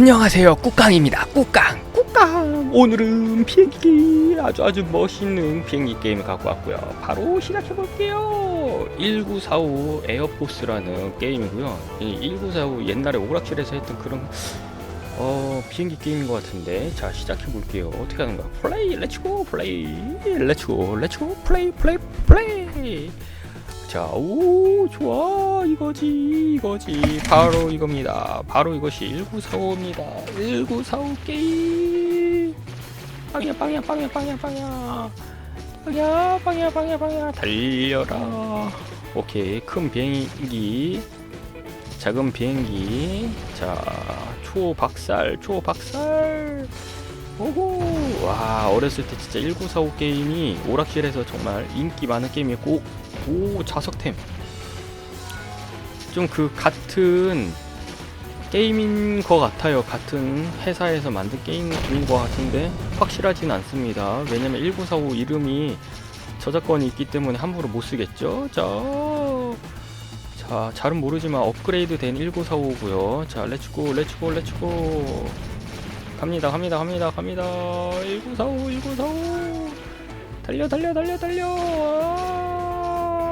안녕하세요. 꾹깡입니다. 꾹깡. 꾹깡. 오늘은 비행기. 아주 아주 멋있는 비행기 게임을 갖고 왔고요. 바로 시작해 볼게요. 1945 에어포스라는 게임이고요. 이 1945 옛날에 오락실에서 했던 그런 어 비행기 게임인 것 같은데. 자 시작해 볼게요. 어떻게 하는 거야? 플레이 렛츠고 플레이. 렛츠고 렛츠고 플레이 플레이 플레이 자, 오, 좋아. 이거지, 이거지. 바로 이겁니다. 바로 이것이 1945입니다. 1945 게임. 빵야, 빵야, 빵야, 빵야, 빵야. 빵야, 빵야, 빵야, 빵야. 달려라. 오케이. 큰 비행기. 작은 비행기. 자, 초박살, 초박살. 오호. 와, 어렸을 때 진짜 1945 게임이 오락실에서 정말 인기 많은 게임이었고, 오 자석템. 좀 그 같은 게임인 것 같아요. 같은 회사에서 만든 게임인 것 같은데 확실하진 않습니다. 왜냐면 1945 이름이 저작권이 있기 때문에 함부로 못 쓰겠죠? 자, 자 잘은 모르지만 업그레이드 된 1945고요. 자 렛츠고 렛츠고 렛츠고. 갑니다 갑니다 갑니다 갑니다. 1945 1945 달려 달려 달려 달려. 아,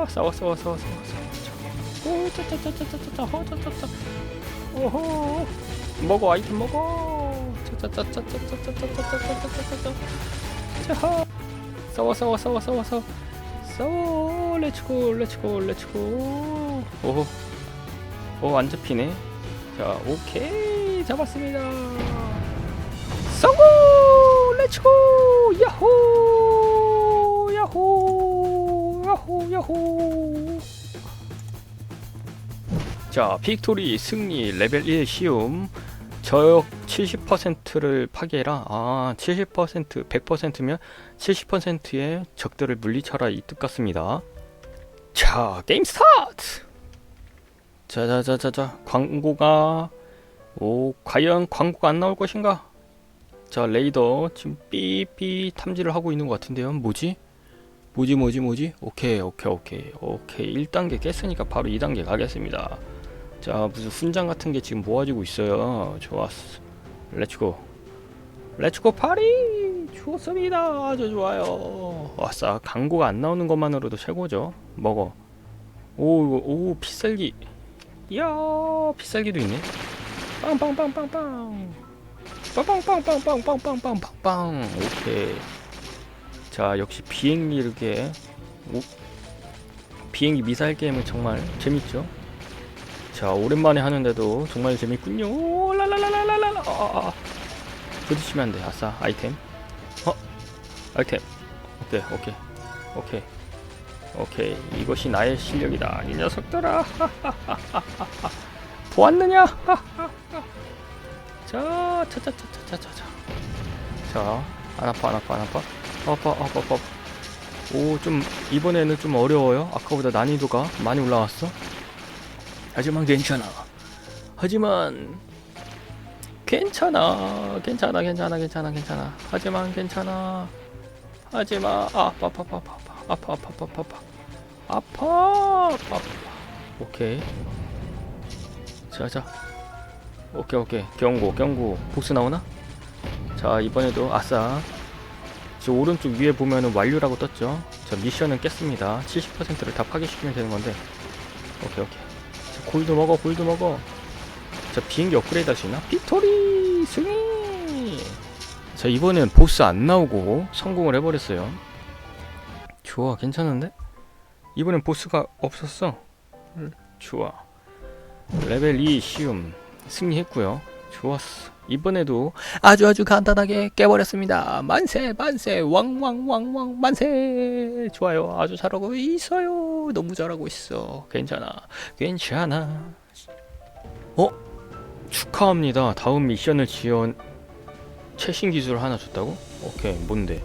싸워 싸워 싸워 싸워 싸워 오 짜짜짜짜짜짜 허짜짜짜 오호 먹어 아이템 먹어 짜짜짜짜짜짜짜짜짜짜짜짜짜짜 자 싸워 싸워 싸워 싸워 싸워 싸워 렛츠고 렛츠고 렛츠고 오호 오안 잡히네 자 오케이 잡았습니다 성공 렛츠고 야호 야호 야호 야호. 자 빅토리 승리 레벨 1 시움. 저역 70%를 파괴해라. 아 70% 100%면 70%의 적들을 물리쳐라 이 뜻 같습니다. 자 게임 스타트! 자자자자자 광고가 오 과연 광고가 안 나올 것인가? 자 레이더 지금 삐삐 탐지를 하고 있는 것 같은데요. 뭐지? 뭐지 뭐지 뭐지? 오케이 오케이 오케이 오케이 1단계 깼으니까 바로 2단계 가겠습니다 자 무슨 훈장 같은 게 지금 모아지고 있어요 좋았어 렛츠고 렛츠고 파리 좋습니다 아주 좋아요 와싸 광고가 안 나오는 것만으로도 최고죠 먹어 오 이거 오 피살기 이야 피살기도 있네 빵빵빵빵빵 빵빵빵빵빵빵빵빵빵 오케이 자 역시 비행기 이렇게 오, 비행기 미사일 게임은 정말 재밌죠? 자 오랜만에 하는데도 정말 재밌군요. 오, 라라라라라라. 아, 아, 아. 부딪히면 안돼. 아싸 아이템. 어? 아이템. 오케이 오케이. 오케이. 오케이. 이것이 나의 실력이다. 이 녀석들아. 보았느냐? 자, 차차차차차차. 자, 안 아파, 안 아파, 안 아파. 아파. 오, 좀 이번에는 좀 어려워요. 아까보다 난이도가 많이 올라왔어. 하지만 괜찮아. 하지만 괜찮아, 괜찮아, 괜찮아, 괜찮아, 괜찮아. 하지만 괜찮아. 하지만 아, 아파, 아파, 아파, 아파, 아파, 아파, 아파, 아파, 아파. 오케이. 자, 자. 오케이 오케이 경고 경고 보스 나오나? 자 이번에도 아싸 저 오른쪽 위에 보면은 완료라고 떴죠. 자 미션은 깼습니다. 70%를 다 파괴시키면 되는 건데. 오케이 오케이. 자 골드 먹어 골드 먹어. 자 비행기 업그레이드 할 수 있나? 빅토리 승리! 자 이번엔 보스 안 나오고 성공을 해버렸어요. 좋아 괜찮은데? 이번엔 보스가 없었어. 음, 좋아. 레벨 2 쉬움 승리했고요. 좋았어. 이번에도 아주 아주 간단하게 깨버렸습니다. 만세 만세 왕왕왕왕 만세 좋아요. 아주 잘하고 있어요. 너무 잘하고 있어. 괜찮아. 괜찮아. 어? 축하합니다. 다음 미션을 지원 최신 기술을 하나 줬다고? 오케이 뭔데?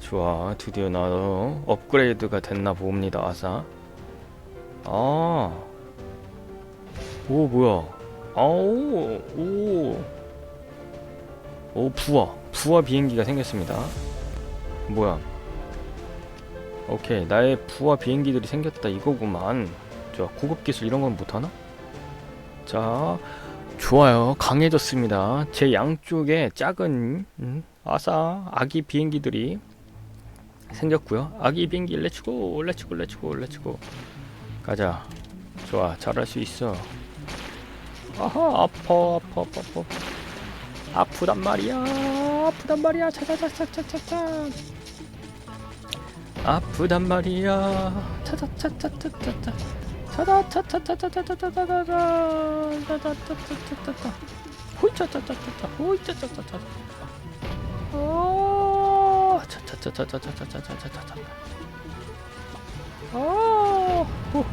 좋아 드디어 나도 업그레이드가 됐나 봅니다 아사 아오 뭐야 아오 오. 오 부하 부하 비행기가 생겼습니다 뭐야 오케이 나의 부하 비행기들이 생겼다 이거구만 자 고급 기술 이런 건 못하나? 자 좋아요. 강해졌습니다. 제 양쪽에 작은 음, 아사 아기 비행기들이 생겼고요. 아기 비행기 렛츠고 렛츠고 렛츠고 렛츠고 가자. 좋아. 잘할 수 있어. 아하 아파 아파 아파 아파 아프단 말이야 아프단 말이야 차차차차차차차 아프단 말이야 차차차차차차차 차차차차차차차차차차차차차차차차차차 호이차차차차차 호이차차차차 아 차차차차차차차차차차차 아 후. 차차차차차차차차차차차차차차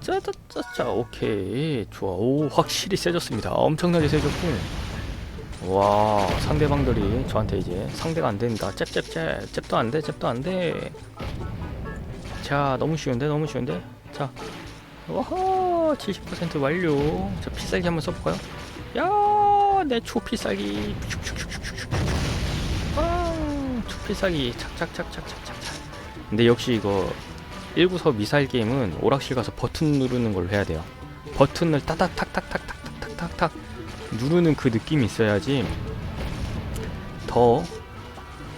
짜자짜자 오케이 좋아 오 확실히 세졌습니다 엄청나게 세졌고 와 상대방들이 저한테 이제 상대가 안 된다 잽잽잽 잽도 안돼 잽도 안돼 자 너무 쉬운데 너무 쉬운데 자 와하 70% 완료 자 필살기 한번 써볼까요 야내 초필살기 아, 초 필살기 착착착착착착착. 근데 역시 이거 1구서 미사일 게임은 오락실 가서 버튼 누르는 걸로 해야 돼요. 버튼을 따닥 탁탁탁탁탁탁탁 누르는 그 느낌이 있어야지 더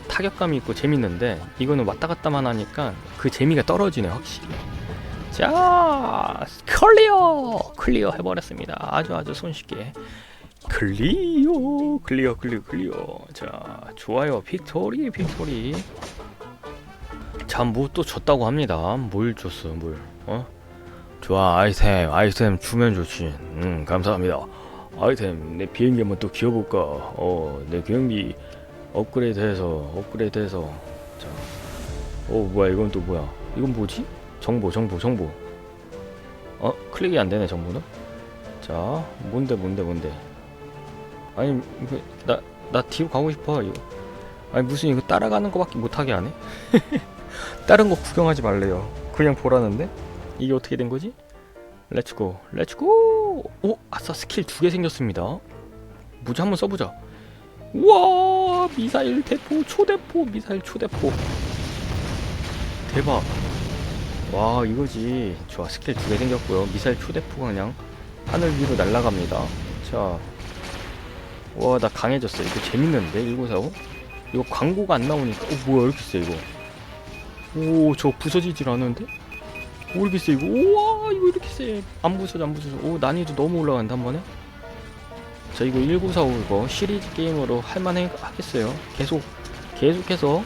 타격감이 있고 재밌는데 이거는 왔다 갔다만 하니까 그 재미가 떨어지네 확실히. 자 클리어! 클리어 해버렸습니다. 아주 아주 손쉽게 클리어 클리어 클리어 클리어 자 좋아요. 빅토리 빅토리. 자뭐 또 줬다고 합니다. 뭘 줬어 뭘. 어? 좋아 아이템. 아이템 주면 좋지. 음 감사합니다. 아이템 내 비행기 한번 또 기어볼까? 어내 비행기 업그레이드 해서 업그레이드 해서. 자어 뭐야 이건 또 뭐야? 이건 뭐지? 정보 정보 정보. 어? 클릭이 안 되네 정보는? 자 뭔데 뭔데 뭔데 아니 나나 뒤로 가고 싶어 이거. 아니 무슨 이거 따라가는 거밖에 못하게 하네? 다른 거 구경하지 말래요. 그냥 보라는데? 이게 어떻게 된 거지? 렛츠고 렛츠고 오 아싸 스킬 두 개 생겼습니다. 무지? 한번 써보자. 우와 미사일 대포 초대포 미사일 초대포. 대박. 와 이거지. 좋아 스킬 두 개 생겼고요. 미사일 초대포가 그냥 하늘 위로 날아갑니다. 자 와 나 강해졌어. 이거 재밌는데? 1945 이거 광고가 안 나오니까. 어 뭐야 이렇게 세 이거. 오 저 부서지질 않는데? 오 이렇게 세 이거. 우와 이거 이렇게 세안 부서져 안 부서져. 오 난이도 너무 올라간다 한 번에. 자 이거 1945 이거 시리즈 게임으로 할만해 하겠어요. 계속 계속해서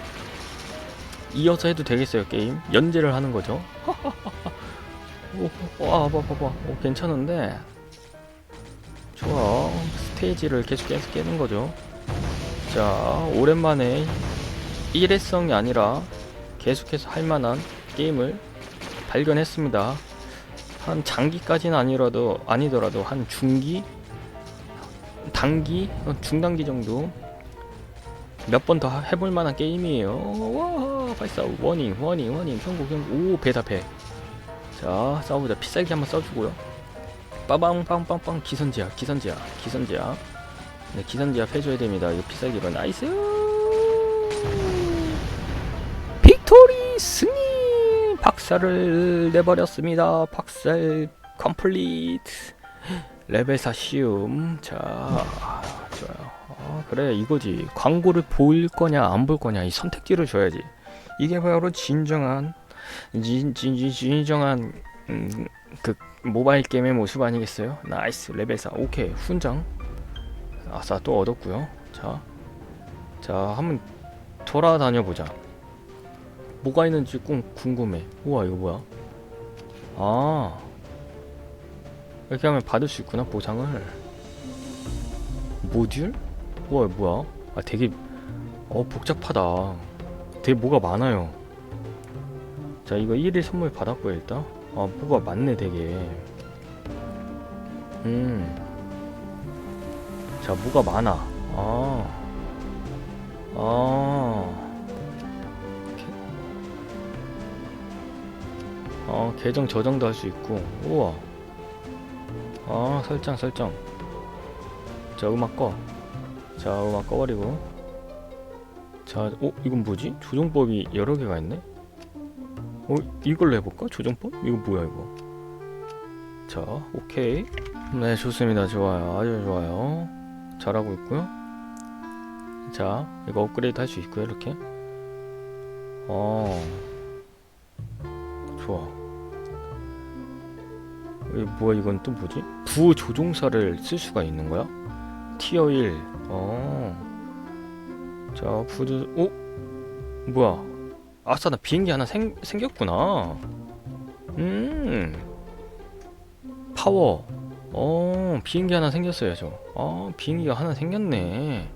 이어서 해도 되겠어요 게임. 연재를 하는 거죠. 오 와 봐봐 봐봐. 오 괜찮은데? 좋아 스테이지를 계속 계속 깨는 거죠. 자 오랜만에 일회성이 아니라 계속해서 할 만한 게임을 발견했습니다. 한 장기까지는 아니라도 아니더라도 한 중기? 단기? 어, 중단기 정도 몇 번 더 해볼 만한 게임이에요. 와 발사 워닝 워닝 워닝 경고 경고 오 배다 배자 싸우자. 피살기 한번 써주고요 빠방 빵빵빵. 기선제압 기선제압 기선제압. 네 기선제압 해줘야 됩니다. 이거 피살기로 나이스! 빅토리 승리! 박살을 내버렸습니다. 박살 컴플리트. 레벨 4 쉬움. 자 좋아요. 아, 그래 이거지. 광고를 볼 거냐 안 볼 거냐 이 선택지를 줘야지. 이게 바로 진정한 진, 진, 진, 진정한 음, 그 모바일 게임의 모습 아니겠어요? 나이스 레벨 4 오케이 훈장. 아싸 또 얻었고요. 자, 자 한번 돌아다녀 보자. 뭐가 있는지 꼭 궁금해. 우와 이거 뭐야? 아 이렇게 하면 받을 수 있구나 보상을. 모듈? 우와 뭐야? 아 되게 어 복잡하다. 되게 뭐가 많아요. 자 이거 1일 선물 받았고요 일단 아 뭐가 많네 되게. 음자 뭐가 많아? 아 아. 어, 계정 저장도 할 수 있고. 우와. 아 설정 설정. 자 음악 꺼. 자 음악 꺼버리고. 자 자, 어 이건 뭐지? 조종법이 여러 개가 있네. 어 이걸로 해볼까? 조종법? 이거 뭐야 이거? 자, 오케이. 네, 좋습니다. 좋아요. 아주 좋아요. 잘하고 있고요. 자, 이거 업그레이드 할 수 있고요. 이렇게. 어, 좋아. 이 뭐야 이건 또 뭐지? 부 조종사를 쓸 수가 있는 거야? 티어 1. 어. 자, 부조 오? 뭐야? 아싸 나 비행기 하나 생 생겼구나. 음. 파워. 어, 비행기 하나 생겼어요, 저. 아, 비행기가 하나 생겼네.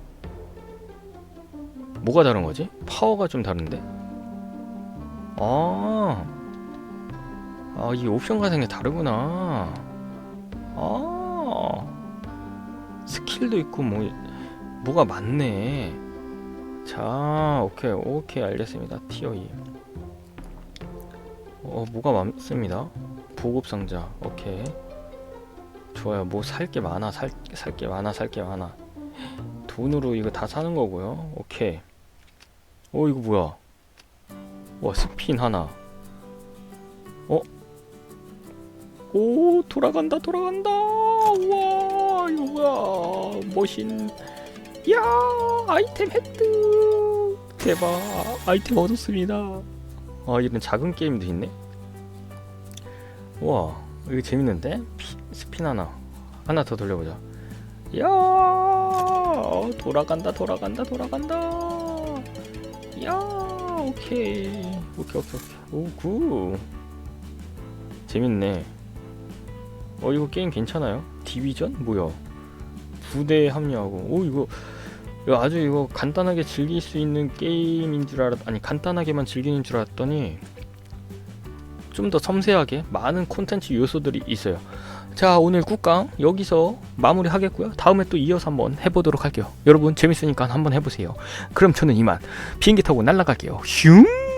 뭐가 다른 거지? 파워가 좀 다른데? 아. 아, 이 옵션 같은 게 다르구나. 아. 스킬도 있고 뭐 뭐가 많네. 자, 오케이. 오케이. 알겠습니다. 티어 2. 어, 뭐가 많습니다. 보급 상자. 오케이. 좋아요. 뭐 살 게 많아. 살살게 많아. 살 게 많아. 돈으로 이거 다 사는 거고요. 오케이. 어, 이거 뭐야? 와, 스핀 하나. 어? 오, 돌아간다. 돌아간다. 우와, 이거 뭐야? 머신. 야, 아이템 획득. 대박. 아이템 얻었습니다. 아, 이런 작은 게임도 있네. 와, 이거 재밌는데? 피, 스핀 하나. 하나 더 돌려보자. 야, 돌아간다, 돌아간다, 돌아간다. 야, 오케이. 오케이, 오케이, 오케이. 오, 굿. 재밌네. 어, 이거 게임 괜찮아요? 디비전? 뭐야? 부대에 합류하고. 오, 이거, 이거 아주 이거 간단하게 즐길 수 있는 게임인 줄 알았, 아니, 간단하게만 즐기는 줄 알았더니, 좀 더 섬세하게 많은 콘텐츠 요소들이 있어요. 자 오늘 꾹강 여기서 마무리 하겠고요. 다음에 또 이어서 한번 해보도록 할게요. 여러분 재밌으니까 한번 해보세요. 그럼 저는 이만 비행기 타고 날아갈게요. 슝!